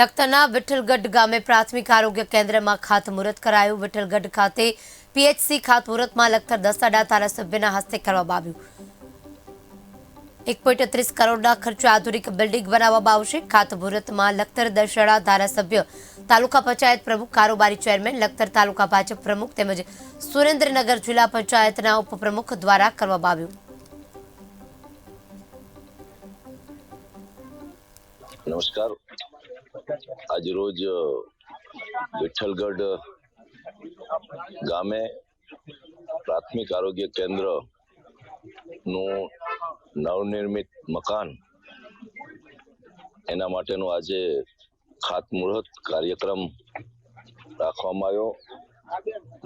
લખતરના વિઠ્ઠલગઢ ગામે પ્રાથમિક આરોગ્ય કેન્દ્રમાં ખાતમુહૂર્ત કરાયું. વિઠ્ઠલગઢ ખાતે પીએચસી ખાતમુહૂર્તમાં લખતર દસાડા ધારાસભ્યના હસ્તે કરવામાં આવ્યું. એક પોઈન્ટ ત્રીસ કરોડના ખર્ચે આધુનિક બિલ્ડિંગ બનાવવામાં આવશે. ખાતમુહૂર્તમાં લખતર દશેડા ધારાસભ્ય, તાલુકા પંચાયત પ્રમુખ, કારોબારી ચેરમેન, લખતર તાલુકા ભાજપ પ્રમુખ તેમજ સુરેન્દ્રનગર જિલ્લા પંચાયતના ઉપપ્રમુખ દ્વારા કરવામાં આવ્યું. નમસ્કાર. આજરોજ વિઠ્ઠલગઢ ગામે પ્રાથમિક આરોગ્ય કેન્દ્રનું નવનિર્મિત મકાન એના માટેનો આજે ખાતમુહૂર્ત કાર્યક્રમ રાખવામાં આવ્યો.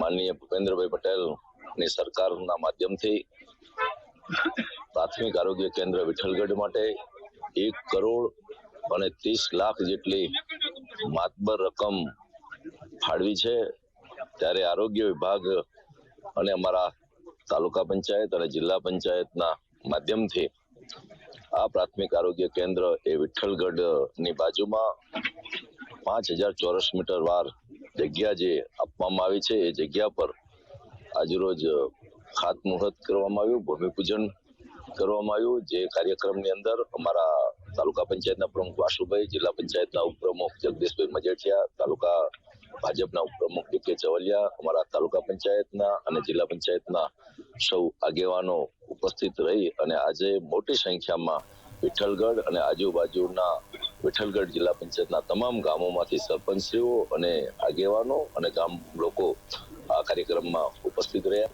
માનનીય ભૂપેન્દ્રભાઈ પટેલની સરકારના માધ્યમથી પ્રાથમિક આરોગ્ય કેન્દ્ર વિઠ્ઠલગઢ માટે એક કરોડ અને ત્રીસ લાખ જેટલી માતબર રકમ ફાળવી છે. ત્યારે આરોગ્ય વિભાગ અને અમારા તાલુકા પંચાયત અને જિલ્લા પંચાયતના માધ્યમથી આ પ્રાથમિક આરોગ્ય કેન્દ્ર એ વિઠ્ઠલગઢની બાજુમાં પાંચ હજાર ચોરસ મીટર વાર જગ્યા જે આપવામાં આવી છે, એ જગ્યા પર આજરોજ ખાતમુહૂર્ત કરવામાં આવ્યું. ભૂમિપૂજન કરવામાં આવ્યું જે કાર્યક્રમની અંદર અમારા તાલુકા પંચાયતના પ્રમુખ વાસુભાઈ, જિલ્લા પંચાયતના ઉપપ્રમુખ જગદીશભાઈ મજેઠિયા, તાલુકા ભાજપના ઉપપ્રમુખ કે ચવલિયા અમારા તાલુકા પંચાયતના અને જિલ્લા પંચાયતના સૌ આગેવાનો ઉપસ્થિત રહી અને આજે મોટી સંખ્યામાં વિઠ્ઠલગઢ અને આજુબાજુના વિઠ્ઠલગઢ જિલ્લા પંચાયતના તમામ ગામોમાંથી સરપંચશ્રીઓ અને આગેવાનો અને ગામ લોકો આ કાર્યક્રમમાં ઉપસ્થિત રહ્યા.